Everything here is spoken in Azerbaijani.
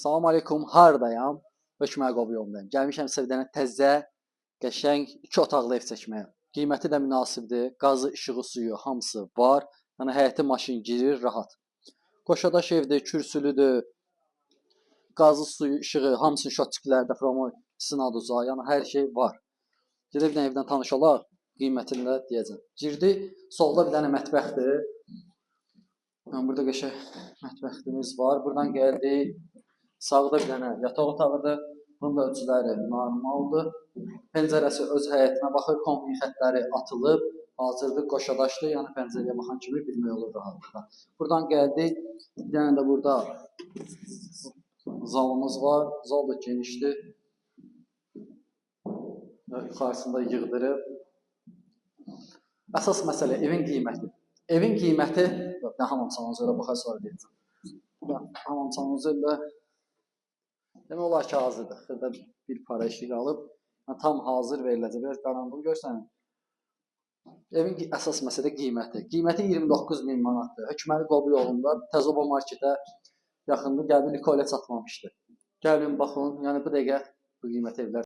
Salam aleykum, hardayam? Hökmər Qobu yolundayım. Gəlmişəm sizə təzə, qəşəng 2 otaqlı ev çəkməyə. Qiyməti də münasibdir. Qazı, işığı, suyu hamısı var. Yəni həyətə maşın girir rahat. Qoşadaş evdir, kürsülüdür. Qazı, suyu, işığı, hamısının şotçikləri də promo sınaduza, yəni hər şey var. Gedib dənə evdən tanış olaq, qiymətini də deyəcəm. Girdi, solda bir dənə mətbəxdir. Yəni burada qəşəng mətbəximiz var. Buradan gəldi, Sağda bir dənə yataq otağıdır. Bunun da ölçüləri normaldır. Pəncərəsi öz həyətinə baxır, kombi xəttləri atılıb, hazırda qoşadaşdır, yəni pəncərəyə baxan kimi bilmək olur rahatlıqla. Buradan gəldik, bir dənə də burada zalımız var. Zal da genişdir. Yuxarısında yığdırıb. Əsas məsələ evin qiyməti. Evin qiyməti, yox, nə hamamsanız öyle baxar sonra deyəcəm. Hamamsanız öyle Demək olar ki, hazırdır. Xırda bir para işi qalıb. Tam hazır veriləcək. Biraz qaranlıq görsənin. Evin əsas məsələ qiyməti. Qiyməti 29 min manatdır. Hökməli Qobu yolunda Təzoba marketə yaxında gəldi, Nikolə çatmamışdı. Gəlin baxın, yəni bu dəqiqə bu qiymət evlər